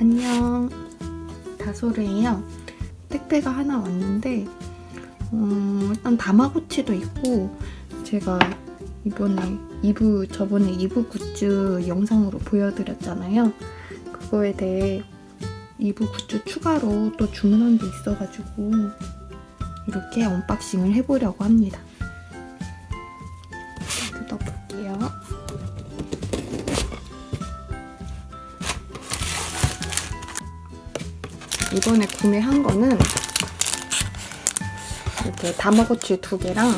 안녕. 다소르예요. 택배가 하나 왔는데, 어, 일단 다마고치도 있고, 제가 이번에 2부, 저번에 2부 굿즈 영상으로 보여드렸잖아요. 그거에 대해 2부 굿즈 추가로 또 주문한 게 있어가지고, 이렇게 언박싱을 해보려고 합니다. 이번에 구매한 거는 이렇게 다마고치 두 개랑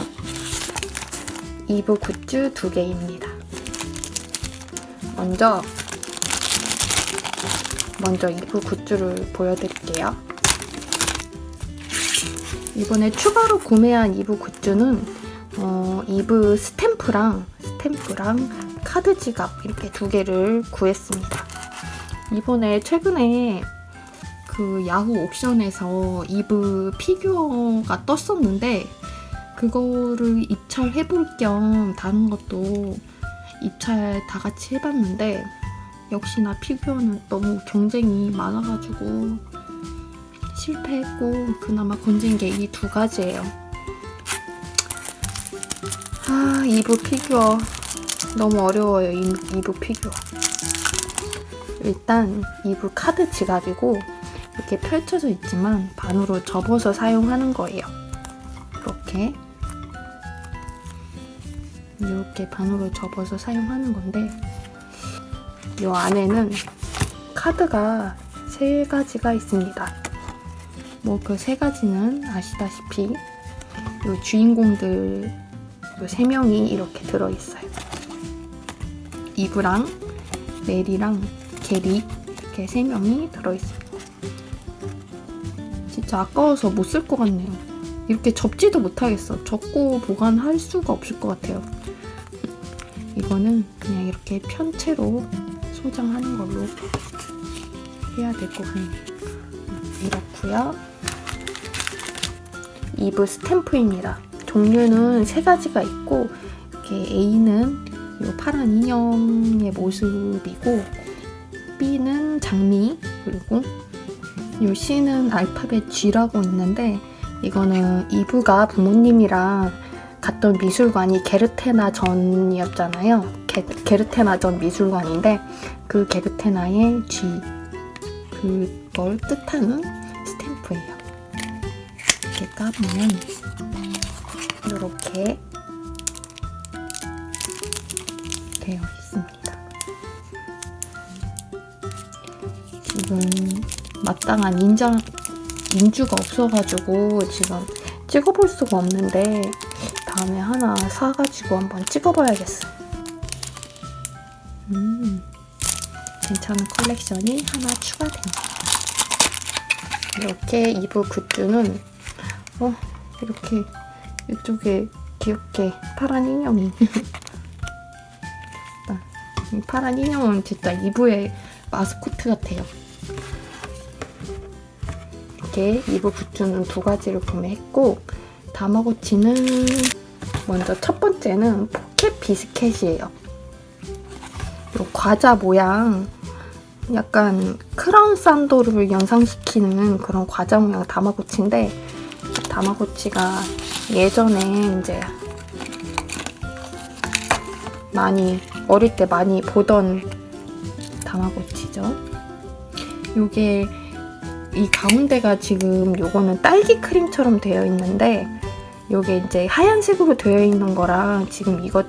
이브 굿즈 두 개입니다. 먼저 먼저 이브 굿즈를 보여드릴게요. 이번에 추가로 구매한 이브 굿즈는 어, 이브 스탬프랑 스탬프랑 카드 지갑 이렇게 두 개를 구했습니다. 이번에 최근에 그 야후 옥션에서 이브 피규어가 떴었는데 그거를 입찰해 볼 겸 다른 것도 입찰 다 같이 해봤는데 역시나 피규어는 너무 경쟁이 많아가지고 실패했고 그나마 건진 게 이 두 가지예요. 아 이브 피규어 너무 어려워요 이- 이브 피규어. 일단 이브 카드 지갑이고 이렇게 펼쳐져 있지만 반으로 접어서 사용하는 거예요. 이렇게 이렇게 반으로 접어서 사용하는 건데 이 안에는 카드가 세 가지가 있습니다. 뭐 그 세 가지는 아시다시피 이 주인공들 이세 명이 이렇게 들어 있어요. 이브랑 메리랑 게리 이렇게 세 명이 들어 있습니다. 진짜 아까워서 못 쓸 것 같네요. 이렇게 접지도 못하겠어. 접고 보관할 수가 없을 것 같아요. 이거는 그냥 이렇게 편채로 소장하는 걸로 해야 될 것 같네요. 이렇고요. 이브 스탬프입니다. 종류는 세 가지가 있고 이렇게 A는 이 파란 인형의 모습이고 B는 장미 그리고 요 C는 알파벳 G라고 있는데 이거는 이브가 부모님이랑 갔던 미술관이 게르테나 전이었잖아요. 게, 게르테나 전 미술관인데 그 게르테나의 G 그걸 뜻하는 스탬프예요. 이렇게 까보면 이렇게 되어 있습니다. 지금 마땅한 인장 인주가 없어가지고 지금 찍어볼 수가 없는데 다음에 하나 사가지고 한번 찍어봐야겠어요. 음, 괜찮은 컬렉션이 하나 추가됩니다. 이렇게 이브 굿즈는 어 이렇게 이쪽에 귀엽게 파란 인형이 이 파란 인형은 진짜 이브의 마스코트 같아요. 이렇게 이브 굿즈는 두 가지를 구매했고 다마고치는 먼저 첫 번째는 포켓 비스켓이에요. 요 과자 모양 약간 크라운 산도를 연상시키는 그런 과자 모양 다마고치인데 다마고치가 예전에 이제 많이 어릴 때 많이 보던 다마고치죠. 요게 이 가운데가 지금 요거는 딸기 크림처럼 되어 있는데 요게 이제 하얀색으로 되어 있는 거랑 지금 이거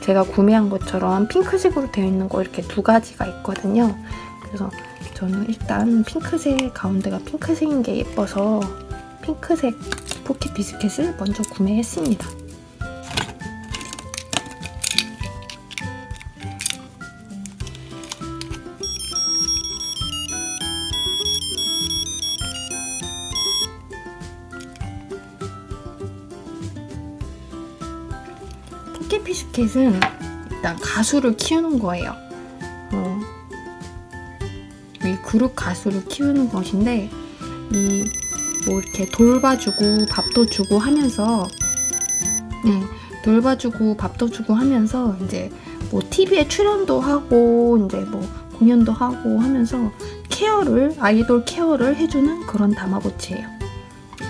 제가 구매한 것처럼 핑크색으로 되어 있는 거 이렇게 두 가지가 있거든요. 그래서 저는 일단 핑크색 가운데가 핑크색인 게 예뻐서 핑크색 포켓 비스켓을 먼저 구매했습니다. 포켓 비스켓은 일단 가수를 키우는 거예요. 어, 이 그룹 가수를 키우는 것인데 이 뭐 이렇게 돌봐주고 밥도 주고 하면서 네, 돌봐주고 밥도 주고 하면서 이제 뭐 TV에 출연도 하고 이제 뭐 공연도 하고 하면서 케어를 아이돌 케어를 해주는 그런 다마고치예요.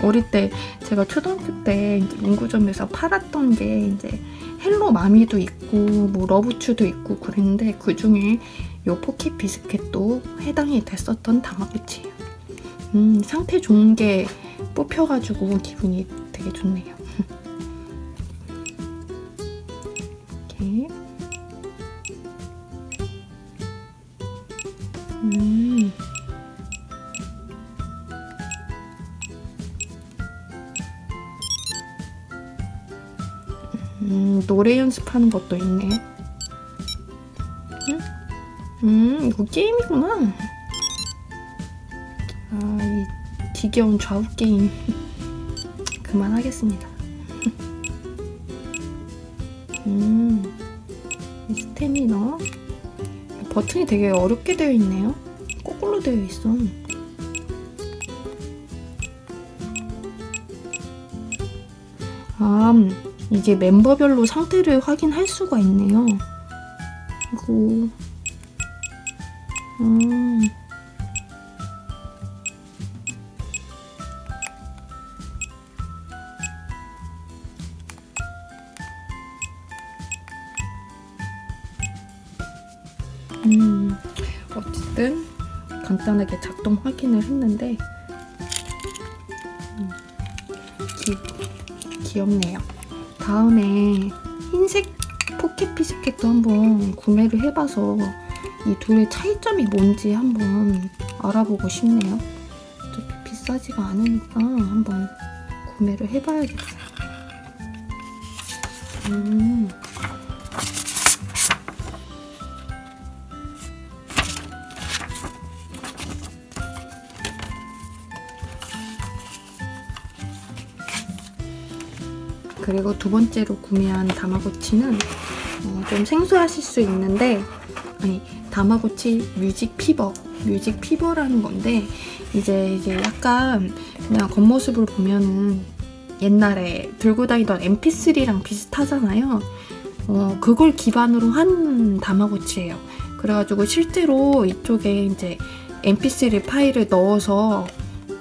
어릴 때 제가 초등학교 때 문구점에서 팔았던 게 이제 헬로 마미도 있고 뭐 러브츄도 있고 그랬는데 그 중에 요 포켓 비스켓도 해당이 됐었던 다마고치예요. 음 상태 좋은 게 뽑혀가지고 기분이 되게 좋네요. 음, 노래 연습하는 것도 있네요. 음, 음, 이거 게임이구나. 아, 이 지겨운 좌우 게임. 그만하겠습니다. 음, 이 스태미너. 버튼이 되게 어렵게 되어 있네요. 거꾸로 되어 있어. 아, 이게 멤버별로 상태를 확인할 수가 있네요. 이거. 음. 음, 어쨌든 간단하게 작동 확인을 했는데 음, 기, 귀엽네요. 다음에 흰색 포켓 피스켓도 한번 구매를 해봐서 이 둘의 차이점이 뭔지 한번 알아보고 싶네요. 어차피 비싸지가 않으니까 한번 구매를 해봐야겠어요. 음. 그리고 두 번째로 구매한 다마고치는 어, 좀 생소하실 수 있는데 아니 다마고치 뮤직 피버 뮤직 피버라는 건데 이제 이게 약간 그냥 겉모습을 보면은 옛날에 들고 다니던 MP3랑 비슷하잖아요. 어, 그걸 기반으로 한 다마고치예요. 그래가지고 실제로 이쪽에 이제 MP3 파일을 넣어서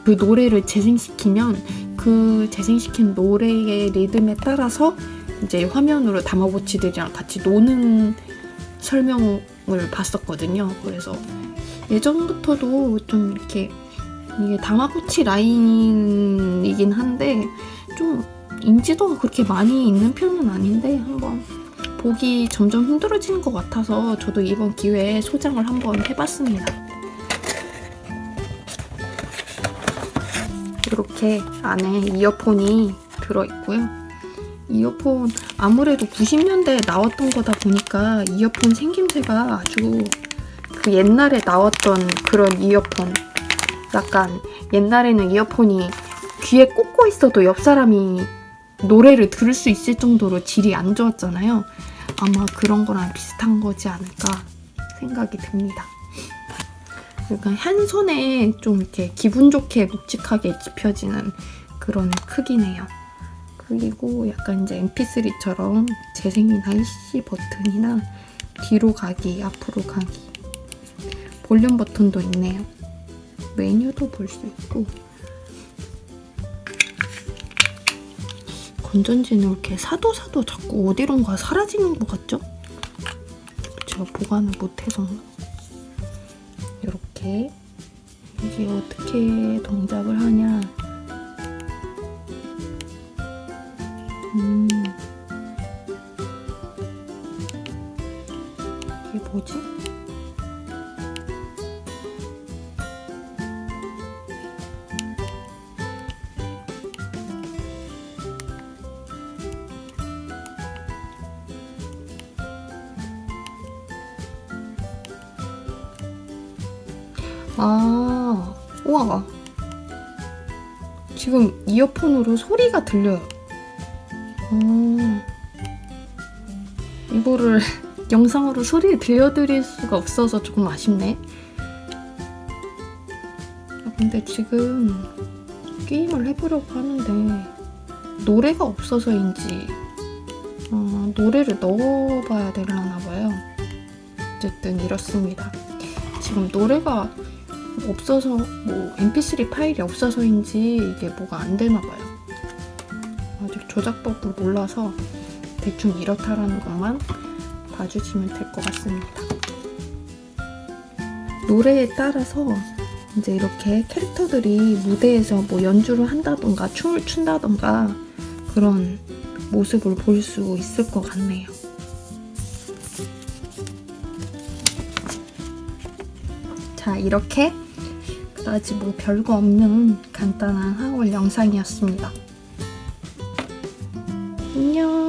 그 노래를 재생시키면 그 재생시킨 노래의 리듬에 따라서 이제 화면으로 다마고치들이랑 같이 노는 설명을 봤었거든요. 그래서 예전부터도 좀 이렇게 이게 다마고치 라인이긴 한데 좀 인지도가 그렇게 많이 있는 편은 아닌데 한번 보기 점점 힘들어지는 것 같아서 저도 이번 기회에 소장을 한번 해봤습니다. 이렇게 안에 이어폰이 들어있고요. 이어폰 아무래도 90년대에 나왔던 거다 보니까 이어폰 생김새가 아주 그 옛날에 나왔던 그런 이어폰 약간 옛날에는 이어폰이 귀에 꽂고 있어도 옆 사람이 노래를 들을 수 있을 정도로 질이 안 좋았잖아요. 아마 그런 거랑 비슷한 거지 않을까 생각이 듭니다. 약간 한 손에 좀 이렇게 기분 좋게 묵직하게 집혀지는 그런 크기네요. 그리고 약간 이제 MP3처럼 재생이나 IC 버튼이나 뒤로 가기, 앞으로 가기, 볼륨 버튼도 있네요. 메뉴도 볼 수 있고 건전지는 이렇게 사도 사도 자꾸 어디론가 사라지는 것 같죠? 제가 보관을 못해서 이게 어떻게 동작을 하냐 아, 우와. 지금 이어폰으로 소리가 들려요. 음, 이거를 영상으로 소리를 들려드릴 수가 없어서 조금 아쉽네. 아, 근데 지금 게임을 해보려고 하는데 노래가 없어서인지 어, 노래를 넣어봐야 되려나 봐요. 어쨌든 이렇습니다. 지금 노래가 없어서 뭐 mp3 파일이 없어서인지 이게 뭐가 안 되나 봐요. 아직 조작법을 몰라서 대충 이렇다라는 것만 봐주시면 될 것 같습니다. 노래에 따라서 이제 이렇게 캐릭터들이 무대에서 뭐 연주를 한다던가 춤을 춘다던가 그런 모습을 볼 수 있을 것 같네요. 자, 이렇게 그다지 뭐 별거 없는 간단한 하울 영상이었습니다. 안녕.